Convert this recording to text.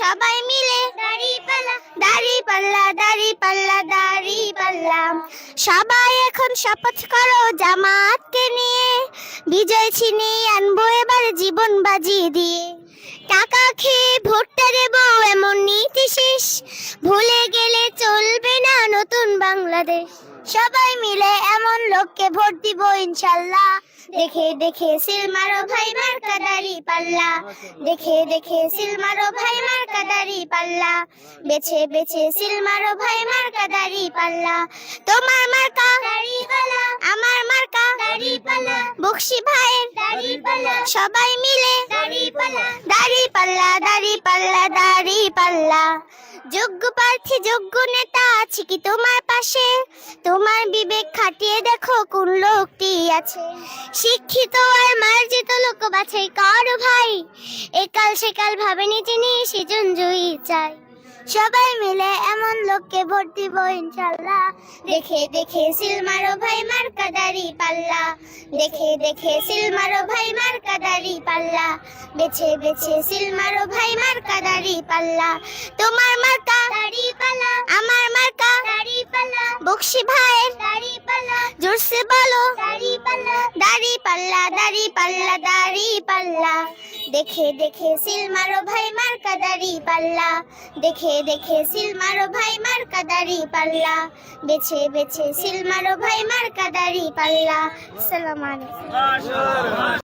সবাই মিলে। দাড়ি পাল্লা দাড়ি পাল্লা দাড়ি পাল্লা দাড়ি পাল্লা সবাই এখন শপথ করো জামাতকে নিয়ে। বিজয় ছিনিয়ে আনব এবার জীবন বাজিয়ে দিয়ে। টাকা খেয়ে ভোটটা বাংলাদেশ। সবাই মিলে এমন লোককে ভোট দিব ইনশাল্লাহ। দেখে দেখে সিল মারো ভাই মার্কা দাড়ি পাল্লা। দেখে দেখে সিল মারো ভাই মার্কা দাড়ি পাল্লা। বেছে বেছে সিল মারো ভাই মার্কা দাড়ি পাল্লা। তোমার মার্কা দাড়ি পাল্লা, আমার মার্কা দাড়ি পাল্লা। বক্সি ভাইয়ের দাড়ি পাল্লা, সবাই মিলে দাড়ি পাল্লা। দাড়ি পাল্লা দাড়ি পাল্লা দাড়ি পাল্লা। যোগ্য প্রার্থী, যোগ্য নেতা আছে কি তোমার পাশে? তোমার বিবেক খাটিয়ে দেখো কোন লোকটি আছে। শিক্ষিত আর মার্জিত লোক বাছাই কর ভাই। একাল সেকাল ভাবে নিজে নিয়ে সেজন জয়ী চাই। সবাই মিলে এমন লোককে ভোট দিব ইনশাল্লাহ। দেখে দেখে সিল মারো ভাই মার্কা দাড়ি পাল্লা। দেখে দেখে সিল মারো ভাই মার্কা দাড়ি পাল্লা। বেছে বেছে সিল মারো ভাই মার্কা দাড়ি পাল্লা। তোমার মার্কা দাড়ি পাল্লা, আমার মার্কা দাড়ি পাল্লা। বক্সি ভাইয়ের দাড়ি পাল্লা, জোরসে বলো। দাড়ি পাল্লা দাড়ি পাল্লা দাড়ি পাল্লা দাড়ি পাল্লা। দেখে দেখে সিল মারো ভাই মার কাদারি পাল্লা। দেখে দেখে সিল মারো ভাই মার কাদারি পাল্লা। বেছে বেছে সিল মারো ভাই মার কাদারি পাল্লা। আসসালামু আলাইকুম।